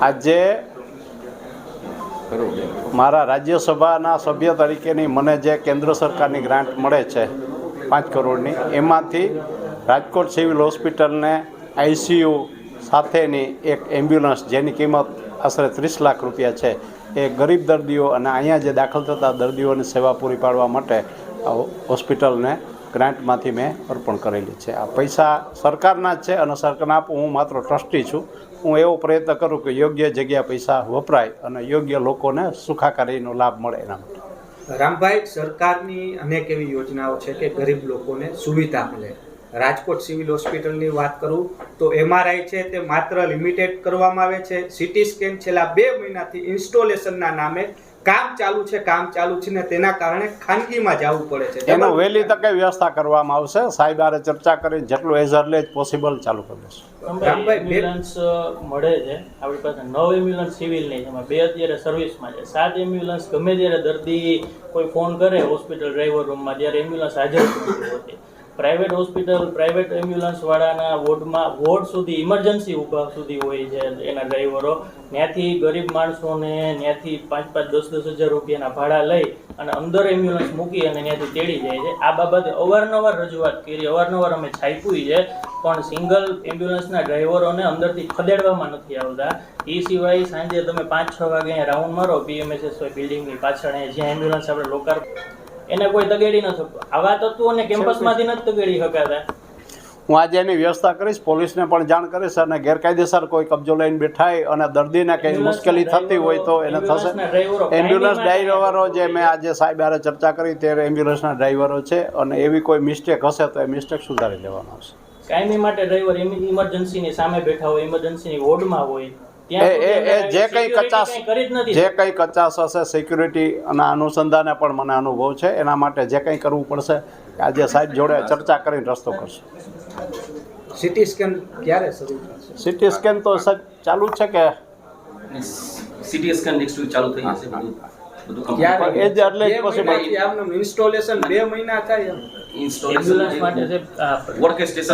આજે મારા રાજ્યસભાના સભ્ય તરીકેની મને જે કેન્દ્ર સરકારની ગ્રાન્ટ મળે છે પાંચ કરોડની, એમાંથી રાજકોટ સિવિલ હોસ્પિટલને આઈસીયુ સાથેની એક એમ્બ્યુલન્સ જેની કિંમત આશરે ત્રીસ લાખ રૂપિયા છે, એ ગરીબ દર્દીઓ અને અહીંયા જે દાખલ થતા દર્દીઓની સેવા પૂરી પાડવા માટે હોસ્પિટલને ગ્રાન્ટમાંથી મેં અર્પણ કરેલી છે. આ પૈસા સરકારના જ છે અને સરકારના આપું, હું માત્ર ટ્રસ્ટી છું. હું એવો પ્રયત્ન કરું કે યોગ્ય જગ્યા પૈસા વપરાય અને યોગ્ય લોકોને સુખાકારીનો લાભ મળે એના માટે. રામભાઈ, સરકારની અનેક એવી યોજનાઓ છે કે ગરીબ લોકોને સુવિધા મળે. રાજકોટ સિવિલ હોસ્પિટલની વાત કરું તો એમઆરઆઈ છે તે માત્ર લિમિટેડ કરવામાં આવે છે. સિટી સ્કેન છેલ્લા બે મહિનાથી ઇન્સ્ટોલેશનના નામે કામ ચાલુ છે કામ ચાલુ છે ને તેના કારણે ખાનગીમાં જવું પડે છે. એનો વહેલી તકે વ્યવસ્થા કરવામાં આવશે? સાહેબ આરે ચર્ચા કરી જેટલું એઝ અર્લી પોસિબલ ચાલુ કરી દઈશું રામભાઈ, એમ્બ્યુલન્સ મળે છે આપણી પાસે નવ એમ્બ્યુલન્સ સિવિલની નહીં એમાં બે અત્યારે સર્વિસમાં છે. સાત એમ્બ્યુલન્સ ગમે ત્યારે દર્દી કોઈ ફોન કરે હોસ્પિટલ ડ્રાઈવર રૂમમાં ત્યારે એમ્બ્યુલન્સ હાજર નથી હોતી પ્રાઇવેટ હોસ્પિટલ, પ્રાઇવેટ એમ્બ્યુલન્સ વાળાના વોર્ડમાં, વોર્ડ સુધી ઇમરજન્સી ઊભા સુધી હોય છે એના ડ્રાઈવરો ત્યાંથી ગરીબ માણસોને ત્યાંથી પાંચ પાંચ, દસ દસ હજાર રૂપિયાના ભાડા લઈ અને અંદર એમ્બ્યુલન્સ મૂકી અને ત્યાંથી તેડી જાય છે. આ બાબતે અવારનવાર રજૂઆત કરી, અવારનવાર અમે છાપ્યું છે, પણ સિંગલ એમ્બ્યુલન્સના ડ્રાઈવરોને અંદરથી ખદેડવામાં નથી આવતા. એ સિવાય સાંજે તમે પાંચ, છ વાગે રાઉન્ડ મારો પીએમએસએસ બિલ્ડિંગની પાછળ જ્યાં એમ્બ્યુલન્સ આપણે લોકાર એને કોઈ તગેડી ન શકતો આવા તત્વોને કેમ્પસમાંથી નથી તગેડી શકાતા. હું આજે એની વ્યવસ્થા કરીશ પોલીસને પણ જાણ કરીશ અને ગેરકાયદેસર કોઈ કબજો લઈને બેઠાય અને દર્દીને કંઈ મુશ્કેલી થતી હોય તો એને થશે. એમ્બ્યુલન્સ ડ્રાઈવરો જે મેં આજે સાહેબ આરે ચર્ચા કરી ત્યારે એમ્બ્યુલન્સના ડ્રાઈવરો છે અને એવી કોઈ મિસ્ટેક હશે તો એ મિસ્ટેક સુધારી લેવાનો હશે કાયમી માટે ડ્રાઈવર ઇમરજન્સીની સામે બેઠા હોય ઇમરજન્સીની વોર્ડમાં હોય જે કઈ કચાશ જે કંઈ કચાશ હશે સિક્યુરિટી અને અનુસંધાને પણ મને અનુભવ છે. એના માટે જે કંઈ કરવું પડશે આજે સાહેબ જોડે ચર્ચા કરીને રસ્તો કરશે. સિટી સ્કેન ક્યારે શરૂ થશે? સિટી સ્કેન તો સાહેબ ચાલુ જ છે કે? સિટી સ્કેન નેક્સ્ટ વીક ચાલુ થઈ જશે બધું એ જ એટલે આમનું ઇન્સ્ટોલેશન બે મહિના થાય માટે છે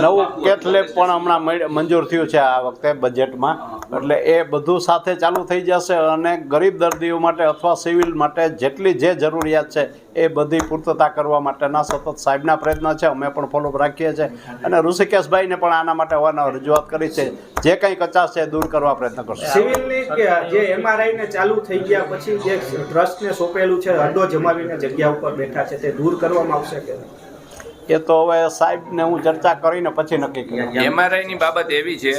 નવું કેથ લેબ પણ હમણાં મંજૂર થયું છે આ વખતે બજેટમાં એટલે એ બધું સાથે ચાલુ થઈ જશે અને ગરીબ દર્દીઓ માટે અથવા સિવિલ માટે જેટલી જે જરૂરિયાત છે એ બધી પૂર્તતા કરવા માટેના સતત સાહેબના પ્રયત્ન છે. અમે પણ ફોલોઅપ રાખીએ છીએ. અને ઋષિકેશભાઈને પણ આના માટે અવારનવાર રજૂઆત કરી છે. જે કંઈ કચાશ છે દૂર કરવા પ્રયત્ન કરશે. સિવિલની જે એમઆરઆઈને ચાલુ થઈ ગયા પછી જે ટ્રસ્ટને સોંપેલું છે અડ્ડો જમાવીને જગ્યા ઉપર બેઠા છે, તે દૂર કરવામાં આવશે કે? એ તો હવે સાહેબને હું ચર્ચા કરીને પછી નક્કી કરીશ. એમઆરઆઈની બાબત એવી છે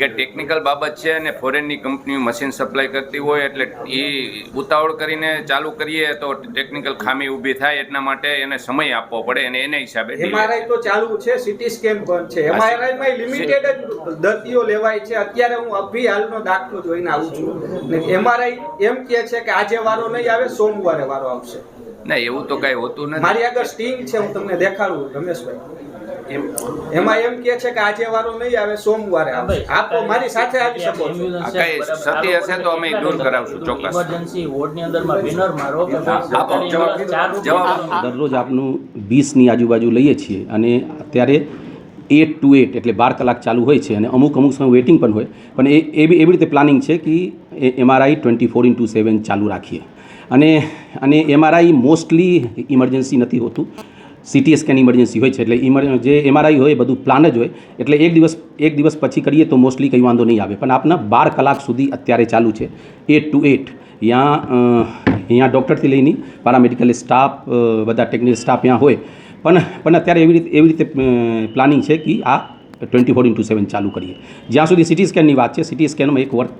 કે ટેકનિકલ બાબત છે અને ફોરેનની કંપનીઓ મશીન સપ્લાય કરતી હોય એટલે એ ઉતાવળ કરીને ચાલુ કરીએ તો ટેકનિકલ ખામી ઊભી થાય એટલા માટે એને સમય આપવો પડે અને એના હિસાબે એમઆરઆઈ તો ચાલુ છે સિટી સ્કેન બંધ છે. એમઆરઆઈ માં લિમિટેડ જ દર્દીઓ લેવાય છે. અત્યારે હું અભી હાલનો દાખલો જોઈને આવું છું. એમઆરઆઈ એમ કહે છે કે આજે વારો નહીં આવે સોમવારે વારો આવશે. ના એવું તો કઈ હોતું નથી. મારી આગળ સ્ટિંગ છે હું તમને દેખાડું રમેશભાઈ. એમાં એમ કે છે કે આજે વારો નહીં આવે સોમવારે આપ તો મારી સાથે આવી શકો છો. આ કાંઈ સત્ય હશે તો અમે દૂર કરાવશું, ચોક્કસ. ઇમરજન્સી વોર્ડની અંદરમાં બેનર મારો કે ભાઈ આપો, જવાબ જવાબ દરરોજ આપનું વીસની આજુબાજુ લઈએ છીએ અને અત્યારે એટ ટુ એટ એટલે બાર કલાક ચાલુ હોય છે અને અમુક અમુક સમય વેઇટિંગ પણ હોય. પણ એ, એવી એવી રીતે પ્લાનિંગ છે કે MRI twenty four into seven ચાલુ રાખીએ. અને અને એમઆરઆઈ મોસ્ટલી ઇમરજન્સી નથી હોતું. સિટી સ્કેન ઇમરજન્સી હોય છે એટલે ઇમર જે એમઆરઆઈ હોય એ બધું પ્લાન જ હોય. એટલે એક દિવસ એક દિવસ પછી કરીએ તો મોસ્ટલી કંઈ વાંધો નહીં આવે. પણ આપના બાર કલાક સુધી અત્યારે ચાલુ છે. એટ ટુ એટ ત્યાં અહીંયા ડૉક્ટરથી લઈને પારામેડિકલ સ્ટાફ બધા ટેકનિકલ સ્ટાફ ત્યાં હોય. પણ પણ અત્યારે એવી રીતે એવી રીતે પ્લાનિંગ છે કે આ ટ્વેન્ટી ફોર ઇન્ટુ સેવન ચાલુ કરીએ. જ્યાં સુધી સિટી સ્કેનની વાત છે સિટી સ્કેનમાં એક વર્ક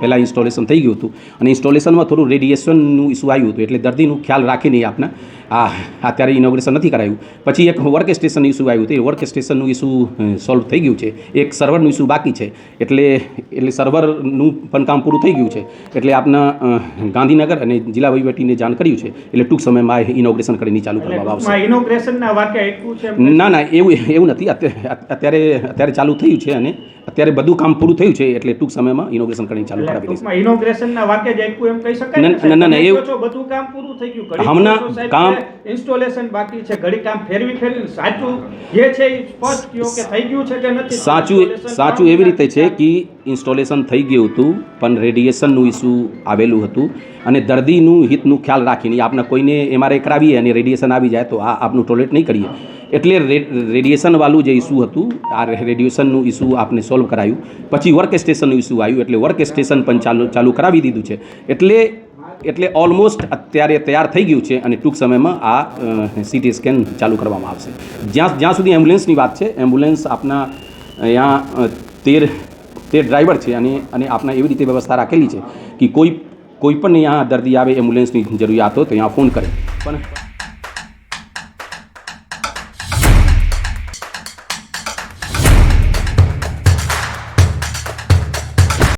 પહેલાં ઇન્સ્ટોલેશન થઈ ગયું હતું અને ઇન્સ્ટોલેશનમાં થોડું રેડિયેશનનું ઇસ્યુ આવ્યું હતું એટલે દર્દીનું ખ્યાલ રાખીને આપણે આ અત્યારે ઇનોગ્રેશન નથી કરાયું. પછી એક વર્ક સ્ટેશન ઇસ્યુ આવ્યું હતું એ વર્ક સ્ટેશનનું ઇસ્યુ સોલ્વ થઈ ગયું છે. એક સર્વરનું ઇસ્યુ બાકી છે એટલે એટલે સર્વરનું પણ કામ પૂરું થઈ ગયું છે. એટલે આપના ગાંધીનગર અને જિલ્લા વહીવટીને જાણ કર્યું છે એટલે ટૂંક સમયમાં ઇનોગ્રેશન કરીને ચાલુ કરવામાં આવશે. ના ના એવું એવું નથી. અત્યારે અત્યારે ચાલુ થયું છે અને અત્યારે બધું કામ પૂરું થયું છે એટલે ટૂંક સમયમાં ઇનોગ્રેશન કરીને ચાલુ કરાવી દઈશું. ઇનોગ્રેશનના વાક્ય જ આપ્યું એમ કહી શકાય ના, ના, એવું- બધું કામ પૂરું થઈ ગયું. હમણાં કામ- ઇન્સ્ટોલેશન બાકી છે ઘડી કામ ફેરવી ફેરવી સાચું જે છે એ સ્પષ્ટ કયો કે થઈ ગયું છે કે નથી? સાચું સાચું એવી રીતે છે કે ઇન્સ્ટોલેશન થઈ ગયું હતું પણ રેડિયેશનનું ઇસ્યુ આવેલું હતું અને દર્દીનું હિતનું ખ્યાલ રાખીને આપણે કોઈને એમઆરઆઈ કરાવીએ અને રેડિયેશન આવી જાય તો આ આપનું ટોયલેટ નહીં કરીએ. એટલે રેડિયેશનવાળું જે ઇસ્યુ હતું, આ રેડિયેશનનું ઇસ્યુ આપને સોલ્વ કરાયું. પછી વર્ક સ્ટેશનનું ઇસ્યુ આવ્યું, એટલે વર્ક સ્ટેશન પણ ચાલુ ચાલુ કરાવી દીધું છે. એટલે એટલે ઓલમોસ્ટ અત્યારે તૈયાર થઈ ગયું છે અને ટૂંક સમયમાં આ સીટી સ્કેન ચાલુ કરવામાં આવશે. જ્યાં જ્યાં સુધી એમ્બ્યુલન્સની વાત છે એમ્બ્યુલન્સ આપના અહીંયા તેર તેર ડ્રાઈવર છે અને અને આપણા એવી રીતે વ્યવસ્થા રાખેલી છે કે કોઈ કોઈ પણ અહીંયા દર્દી આવે એમ્બ્યુલન્સની જરૂરિયાત હોય તો અહીંયા ફોન કરે. પણ